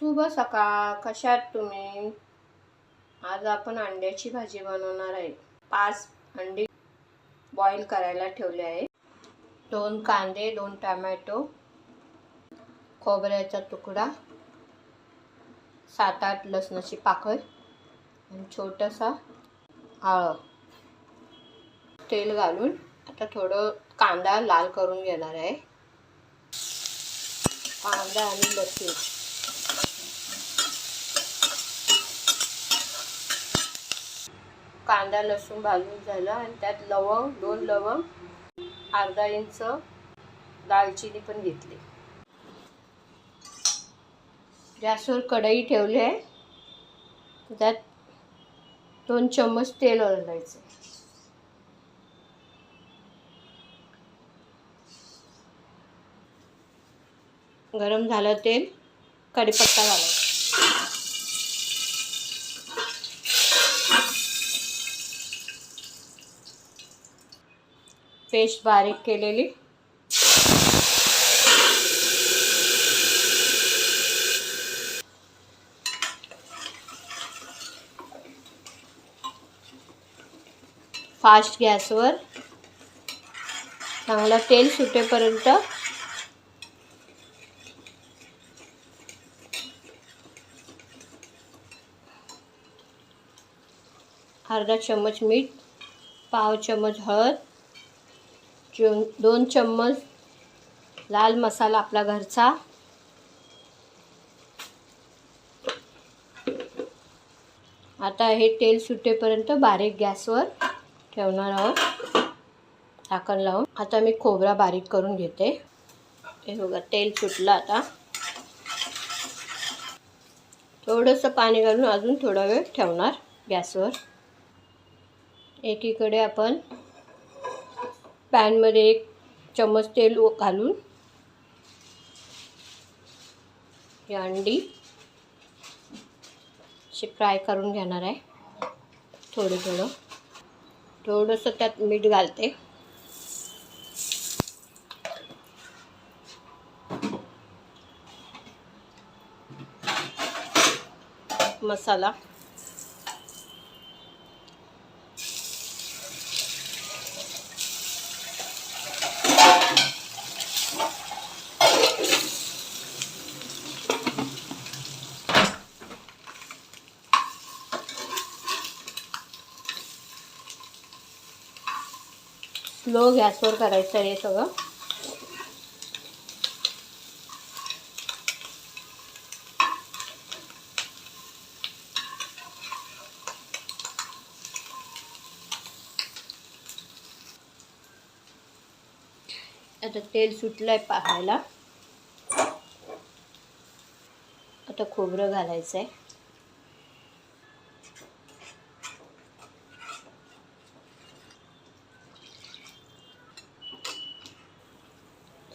शुभ सकाळ. कशात तुम्ही? आज आपण अंड्याची भाजी बनवणार आहे. पाच अंडी बॉईल करायला ठेवले आहे. दोन कांदे दोन टमॅटो खोबऱ्याचा तुकडा सात आठ लसणाची पाकळ आणि छोटासा आळ. तेल घालून आता थोडं कांदा लाल करून घेणार आहे. कांदा आणि लसूण. कांदा लसूण भाजून झालं आणि त्यात लवंग दोन लवंग अर्धा इंच दालचिनी पण घेतली. गॅसवर कढई ठेवली आहे. त्यात दोन चम्मच तेल ओलायचं गरम झालं तेल कढीपत्ता घालायचा. पेस्ट बारीक केलेली. फास्ट गॅसवर चांगला तेल सुटेपर्यंत अर्धा चम्मच मीठ पाव चम्मच हळद चो दोन चम्मच लाल मसाला आपला घरचा. आता हे तेल सुटेपर्यंत बारीक गॅसवर ठेवणार आहोत. झाकण लावून. आता मी खोबरा बारीक करून घेते. हे बघा तेल सुटलं आता. थोडंसं पाणी घालून अजून थोडा वेळ ठेवणार गॅसवर. एकीकडे आपण पॅनमध्ये एक चम्मच तेल घालून ही अंडी अशी फ्राय करून घेणार आहे. थोडं थोडं. थोडंसं त्यात मीठ घालते. मसाला. स्लो गॅसवर करायचं आहे सगळं. आता तेल सुटलं आहे पाहायला. आता खोबरं घालायचं आहे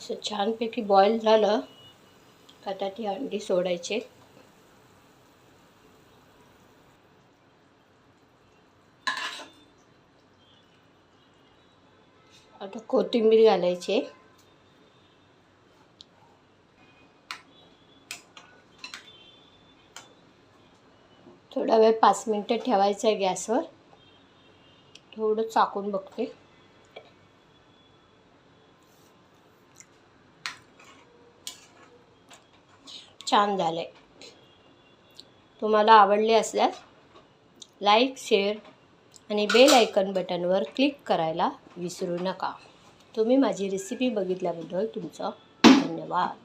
असं छानपैकी बॉईल झालं. आता ती अंडी सोडायचे. आता कोथिंबीर घालायची. थोडा वेळ पाच मिनटं ठेवायचं आहे गॅसवर. थोडं चाकून बघते. छान झालं आहे तुम्हाला आवडले असल्यास लाईक शेअर आणि बेल आयकन बटनवर क्लिक करायला विसरू नका. तुम्ही माझी रेसिपी बघितल्याबद्दल तुमचं धन्यवाद.